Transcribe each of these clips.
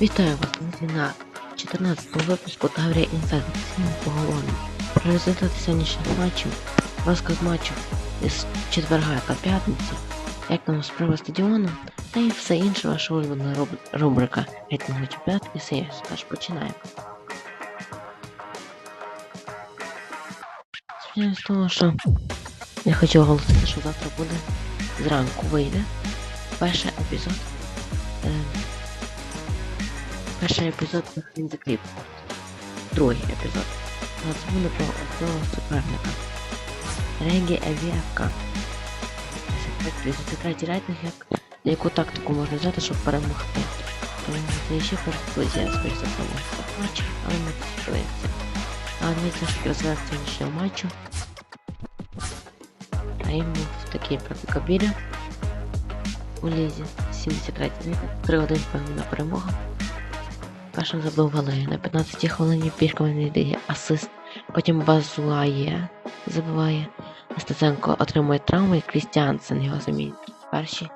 Вітаю вас, друзі, на 14 випуску Таврія Інсайд. Сьогодні поговоримо про результати сьогоднішніх матчів, розклад матчів із четверга та п'ятниці, як там справа стадіону, та і все інше ваша улюблена руб- рубрика рейтингу чемпіонат і сервіс. Тож починаємо. З того, що я хочу оголосити, що завтра буде зранку вийде перший епізод. Перший епізод він закріп. Другий епізод. Буде про одного суперника. Регі Авіавка. Третій рейтинг, як яку тактику можна взяти, щоб перемогти. Тому ще перспозиція, скоріше за все, може матчі, але ми це. А ж таки розвиваємо сьогоднішнього матчу. А їм в такій Кабіля у Лізі 73 3-1 певна перемога. Першим забив Валерій. На 15 хвилині Пішковий дає асист. Потім Базуає забиває. Стеценко отримує травму і Крістіансен його замінить. Перші.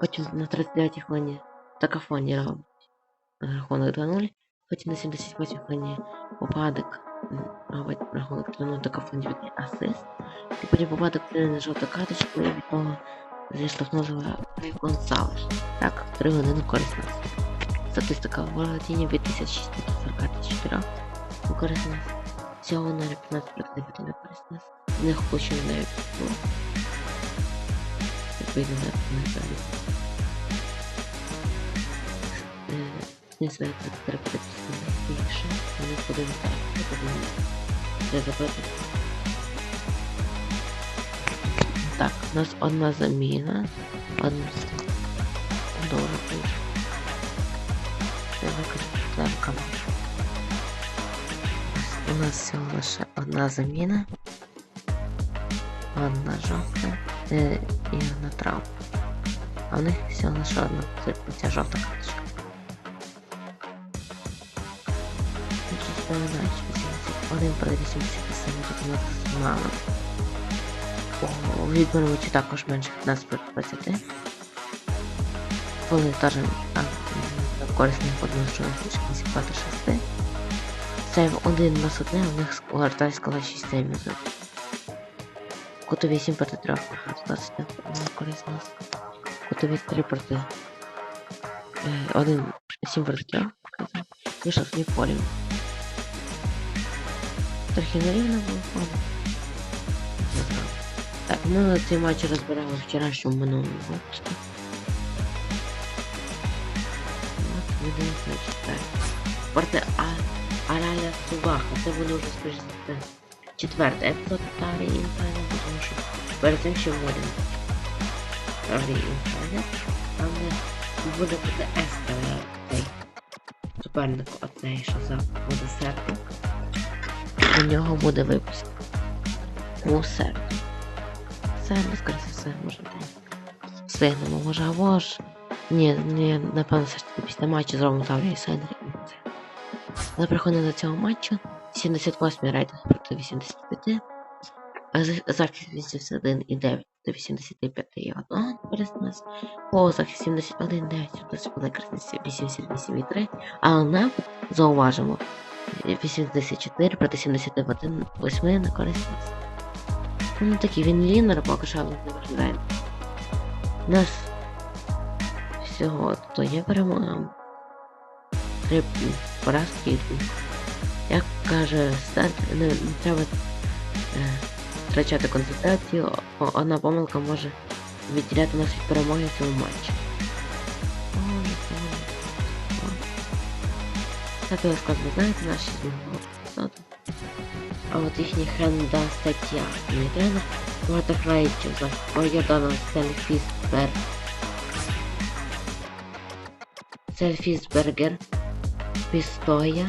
Потім на 39 хвилині Такафоні робить рахунок 2-0. Потім на 78 хвилині Попадик робить рахунок 3-0 Такафоні від асист. І потім Попадик отримує жовту карточку від того зі штрафного Гонсалеш. Так, 3 години корисно. Статистика володіння від 1644 у корисно. Всього на 15 проти 9 на корисно. Не хочу навіть було. Відповідно на корисно. Не як треба підписати більше. Вони подивимося, як це забити. Так, у нас одна заміна. Одна Добре, пишу. Я. У нас всього лише одна заміна. Одна жовта е, і одна травма. А в них всього лише одна ця жовта карточка. Передачі 81 проти 87 тут у нас мало. У відборочі також менше 15 20. Вони теж корисних одного що 6. Сейв 1 на 1, у них вартась скала 6 сейвів. Кутові 7 проти 3, 20 корисно. Кутові 3 проти 1, 7 проти 3. Вийшов не полі. Трохи нерівно було. Так, ми цей матч розбирали вчорашньому минулому випуску. От, видаємо четвер. Проти А... Араля Субаха. Це буде вже скоріше за все. Четвертий епізод Тарі Інсайдер, тому що перед тим ще вводимо Тарі Інсайдер. Там де буде проти Естера цей суперник оцей, що за буде серпник. У нього буде випуск. У серпні. Все, ну, скоріше все, може день. Встигнемо, може, або ж. Ні, ні, напевно, все ж таки після матчу зробимо Таврію і Сайдер і це. Але приходимо до цього матчу. 78 рейтинг проти 85. Захист 81 і 9 до 85 і 1 перед нас. По захист 71 9 до великості 88 і 3. Але нам зауважимо 84 проти 71 8 на користь нас. Ну такий він лінер, поки що не виглядає. Нас всього то є перемога. Три поразки. Як каже старт, не, не треба е, втрачати концентрацію, одна помилка може відділяти нас від перемоги в цьому матчі. Так я сказав, знаєте наші з минулого епізоду. А от їхній хенда стаття не тренер проти граючи за Йорданова Селфісберг. Селфісбергер, Пістоя,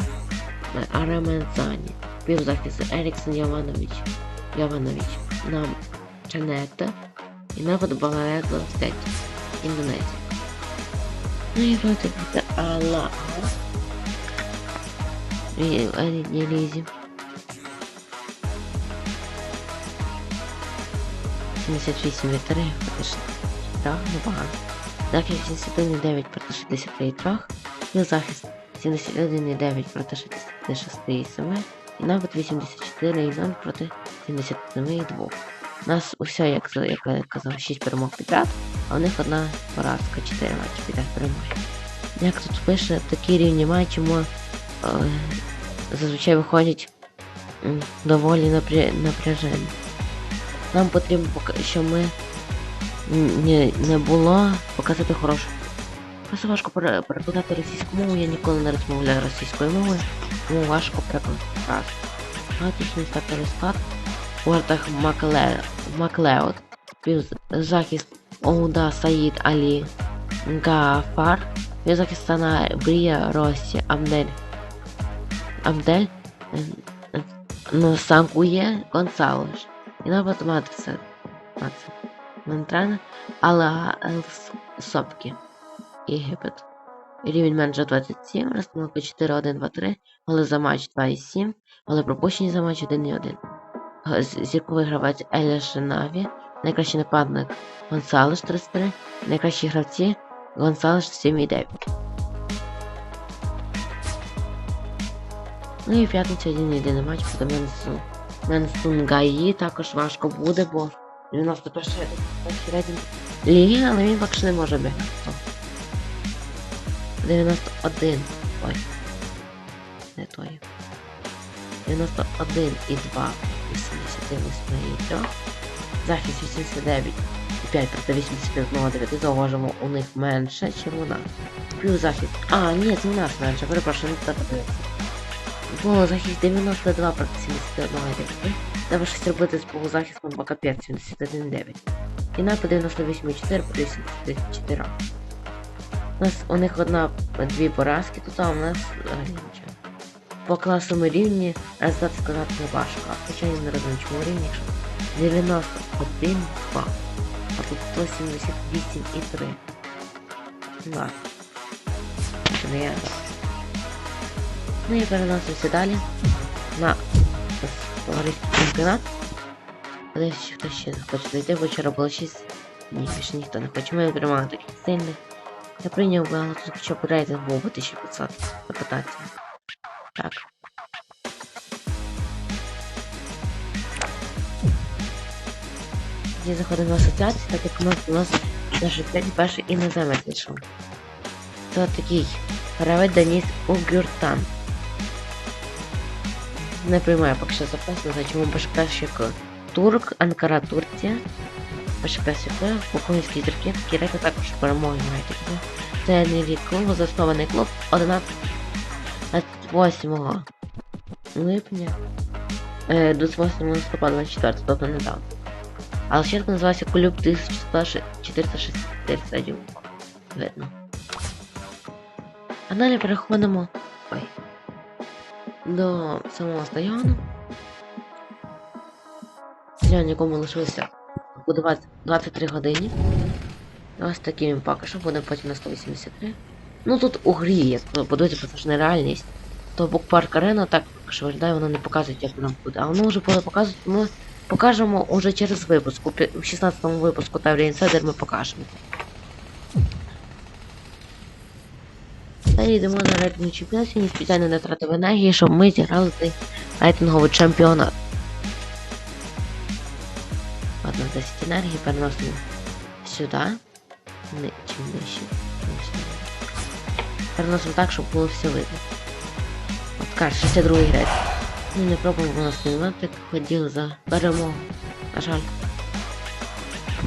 Арамензані, півзахист Еріксон Йованович, Йованович, нам Чанета і напад Баларезо Стеті, Індонезія. Ну і проти це Алла. І Лізі. 78 вітри. Так, непогано. Захист 71,9 проти 63, 63,3, захист 71,9 проти 66,7 і напад 84,0 проти 77,2. У нас усе, як як я казав, 6 перемог підряд, а у них одна поразка, 4 матчі підряд перемоги. Як тут пише, такі рівні матчі е, зазвичай виходять доволі напряжені. Нам потрібно, що ми не не була, показати хороше. Просто важко перекладати російську мову, я ніколи не розмовляю російською мовою, тому важко перекладати. Матічний Татарстан, в гортах Макле... Маклеот, півзахист Оуда Саїд Алі Гафар, півзахистана Брія Росі Абдель, Абдель Санкує Гонсалеш. І навіть матрица. матрица. Ментрана, Алла Сопки, Єгипет. Рівень менше 27, розстановка 4, 1, 2, 3, голи за матч 2 і 7, але пропущені за матч 1 і 1. Зірковий гравець Еля Шинаві, найкращий нападник Гонсалеш 33, найкращі гравці Гонсалеш 7 і 9. Ну і в п'ятницю один єдиний матч проти Менсунгаї також важко буде, бо 91 рейдинг. Лігін, але він поки не може бігти. 91. Ой. Не той. 91 і 2. 88 і 3. Захист 89. 5 проти 81,9 зауважимо у них менше, ніж у нас. Плюс захист. А, ні, це у нас менше, перепрошую, не так. Бо захист 92 проти 71,9. Треба щось робити з полузахистом БК 5 71.9 і напади 98.4 при 74. У нас у них одна-дві поразки, тут а у нас нічого. По класовому рівні результат сказати не важко, хоча я не розумію, чому рівні, якщо 91 2, а тут 178 і 3. Це не я. Ну і переносимося далі на Флористі чемпіонат. Але якщо хтось ще не зайти, бо вчора було 6. Ні, більше ніхто не хоче. Ми приймали таких сильних. Я прийняв тут хоча б рейтинг був 1500 запитати. Так. Я заходив на асоціацію, так як у нас у нас даже 5 перший іноземець знайшов. Це такий гравець Даніс Огюртан не приймає поки що запасу, зачому башкашик Турк, Анкара Турція, башкашик, Поконський Туркет, Кірека також перемоги має такі. Це не рік клубу, заснований клуб 11 8 липня э, 28 листопада 24, тобто недавно. А спочатку називався Клуб 1461. Видно. А далі переходимо... Ой до самого стадіону. Стадіон, якому лишилося буде 23 години. Ось такий він поки що буде потім на 183. Ну тут у грі, як скажу, подивіться, це ж нереальність. То букпарк арена так що виглядає, вона не показує, як нам буде. А воно вже буде показувати, ми покажемо уже через випуск. У 16 випуску Таврі Інсайдер ми покажемо. серії йдемо на рейтинг чемпіонат, і спеціально не втратив енергії, щоб ми зіграли цей рейтинговий чемпіонат. Ладно, 10 енергії переносимо сюди. Не, чим нижче. Переносимо так, щоб було все видно. От кар, 62 грець. Ну не пробуємо виносити метик, ходіли за перемогу. На жаль.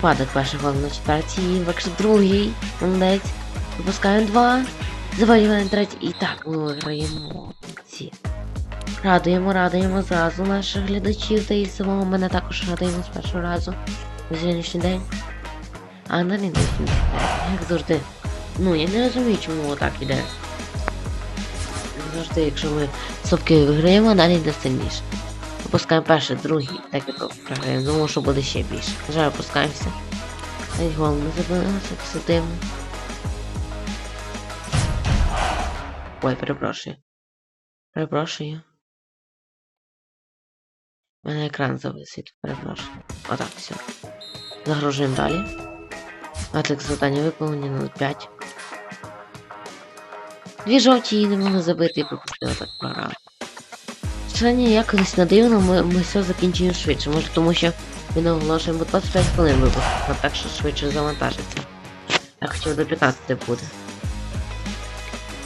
Падок перший гол на четвертій, вакш другий, молодець. Випускаємо два. Заваліли на третій. І так ми виграємо. Ці. Радуємо, радуємо зразу наших глядачів та і самого мене також радуємо з першого разу на сьогоднішній день. А на не як завжди. Ну я не розумію, чому так іде. Завжди, якщо ми сопки виграємо, далі йде сильніше. Опускаємо перший, другий, так як програємо. Думаю, що буде ще більше. На жаль, опускаємося. Навіть гол не забили, все дивно. Ой, перепрошую. Перепрошую. У мене екран зависить, перепрошую. Отак, все. Загружуємо далі. Атлик завдання виконано 5. Дві жовті її не можна забити і пропустили так програму. Сьогодні якось надивно ми, ми все закінчуємо швидше, може тому що він наголошуємо 25 хвилин випуск, а так що швидше завантажиться. Я хотів до 15 буде.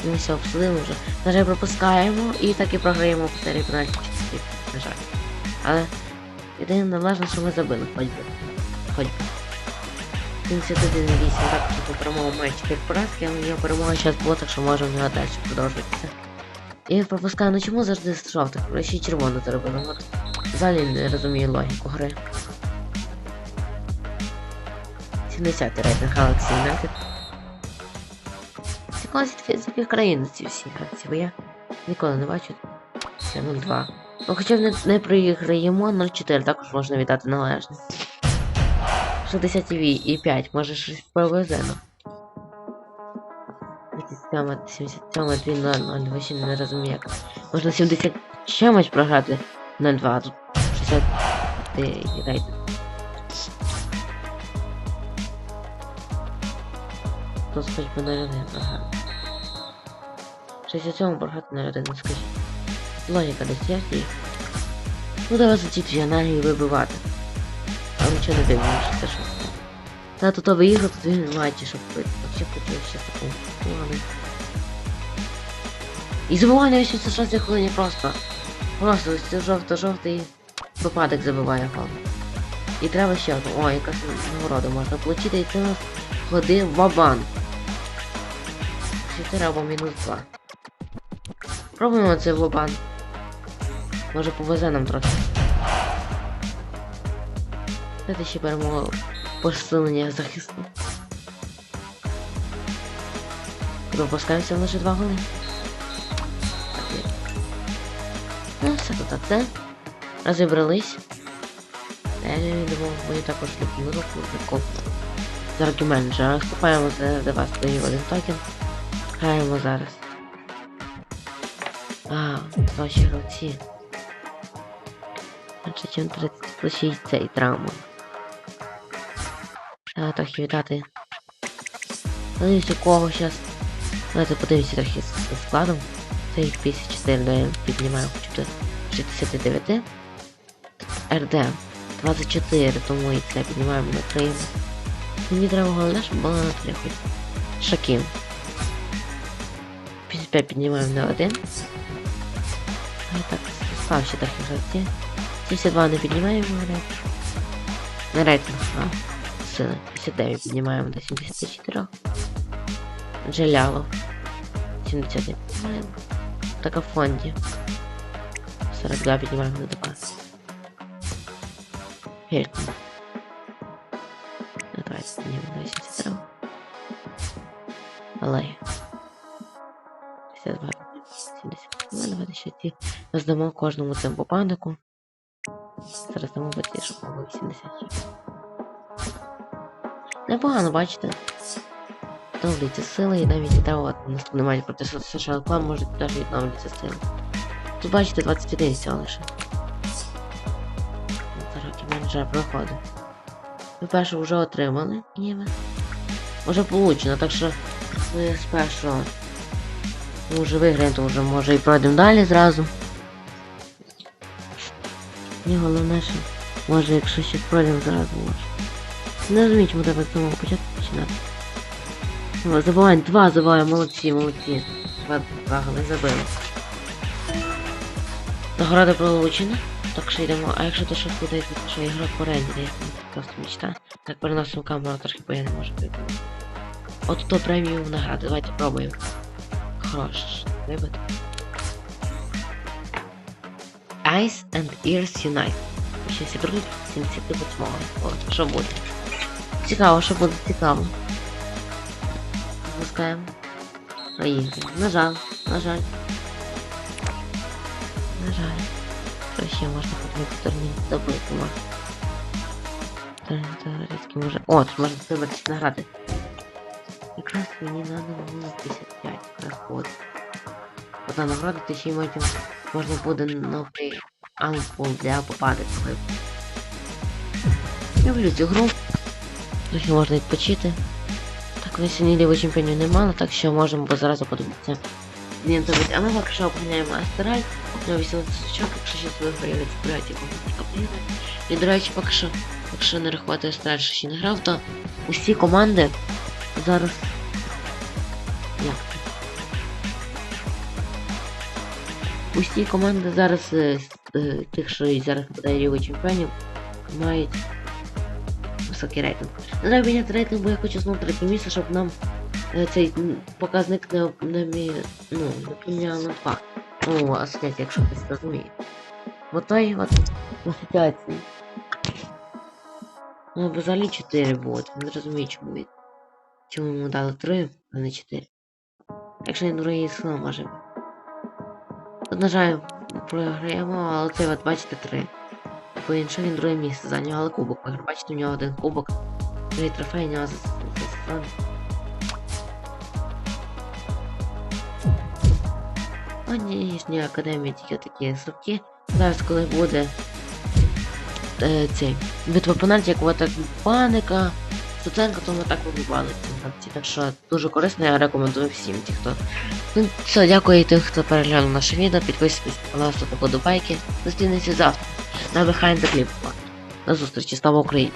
Ми все обсудили вже. На жаль, пропускаємо і так і програємо по серії 15 на жаль. Але єдине належно, що ми забили, хоч би. Хоч би. 71 8 так що по перемогу має 4 поразки, але його перемога зараз була, так що можемо в нього далі продовжуватися. І пропускаю, ну чому завжди жовтих? Ще й червоно зробили. От взагалі не розумію логіку гри. 70 рейтинг Galaxy United. Цікаво, звідки з країн ці всі гравці, бо я ніколи не бачу. Це 0-2. Ну хоча не, не проіграємо 0-4, також можна віддати належне. 60 і 5, може щось повезе нам. 77, 77, 2, 0, 0, ще не розумію як. Можна 70 чимось програти 0-2, тут 60 рейтинг. Тут хоч би 0-1 програти. 67 програти 0-1, скажіть. Логіка десь є і... Ну давай за ці дві енергії вибивати. А нічого не дивно, що це що. Та тут виїхав, тут він матчі, щоб. Вообще хотів ще таку. Ну, ладно. І забуває на 86 хвилині просто. Просто ось це жовто-жовтий випадок забиває гол. І треба ще одну. О, якась нагорода можна отримати, і це у ходи в бабан. 4 або мінус 2. Пробуємо це в бабан. Може повезе нам трохи. Це ще беремо посилення захисту. Випускаємося лише два голи. Ну, все тут це. Розібрались. Далі в мою також люблю руку таку. За руки менеджера. Вступаємо за, вас даю один токен. Граємо зараз. А, ваші гравці. Значить, чим 30 цей травма. Треба трохи віддати. Надіюсь, у кого зараз. Давайте подивимося трохи з складом. Цей 54 даємо, піднімаємо хоча б до 69. РД 24, тому і це піднімаємо на 3. Мені треба головне, щоб було на 3 хоч. Шакім. 55 піднімаємо на 1. А так, став ще трохи гравці. 72 не піднімаємо на рейтинг. На рейтинг, а. Сили. 59 піднімаємо до 74. Джелялов. 70 піднімаємо. Так в фонді. 42 піднімаємо на ДК. Гельком. Ну, давайте піднімемо до 83. Але. 52. 70. Ну, давайте ще ці Роздамо кожному цим попаднику. Зараз дамо бити, щоб було 86. Непогано, бачите. Відновлюється сили і навіть не треба от, наступний матч проти США клан може теж відновлюється сили. Тут бачите 21 всього лише. Зараз менеджер проходить. Ви перше вже отримали, ніби. Вже получено, так що ми спершу ми вже виграємо, то вже може і пройдемо далі зразу. Ні, головне, що може, якщо ще пройдемо зразу може. Не розумію, чому треба з самого початку починати. О, Забуваємо, два забуваємо, молодці, молодці. Два, голи забили. Награда получена. Так що йдемо, а якщо то що буде, що ігра по рейді, просто мечта. Так переносимо камеру трошки, бо я не можу прийти. От то преміум награда, давайте пробуємо. Хорош, вибити. Eyes and Ears Unite. Ще зібрали 78 От, що буде? Цікаво, що буде цікаво. Запускаємо. Поїхали. На жаль, на жаль. На жаль. Що ще можна подивити стороні? Добити можна. Теоретично може. О, тут можна вибратися награди. Якраз мені надо було 55 проходить. Одна награда, ти ще й можна буде новий ампул для попадок. Люблю цю гру. Трохи можна відпочити. Так, ви сьогодні лівого чемпіонів немало, так що можемо зразу подивитися тобі. А ми поки що обганяємо Астераль. На 18 очок, якщо щось виграє, відбирають його капітан. І, до речі, поки що, поки що не рахувати Астераль, що ще не грав, то усі команди зараз. Як? Усі команди зараз е, тих, що і зараз попадає Лігу Чемпіонів, мають високий рейтинг. Не треба міняти рейтинг, бо я хочу знову третє місце, щоб нам е, цей показник не, не мі, ну, не поміняв на 2. Ну, асоціація, якщо хтось розуміє. Вот той от асоціації. Ну, бо взагалі 4 буде. Не розумію, чому він. Чому йому дали 3, а не 4. Якщо він другий сила може. бути. Програємо, але це от бачите 3. Бо інший він друге місце зайняв, але кубок виграв. Бачите, у нього один кубок. Три трофеї, у нього за за- А нинішня академія тільки такі слабкі. Зараз, коли буде е, цей битва пенальті, як так паника, Стуценко, то ми так вибували ці гравці. Так що дуже корисно, я рекомендую всім ті, хто. Ну, все, дякую тим, хто переглянув наше відео. Підписуйтесь, ставте подобайки. Зустрінемося завтра на Behind the Clip. До зустрічі, слава Україні!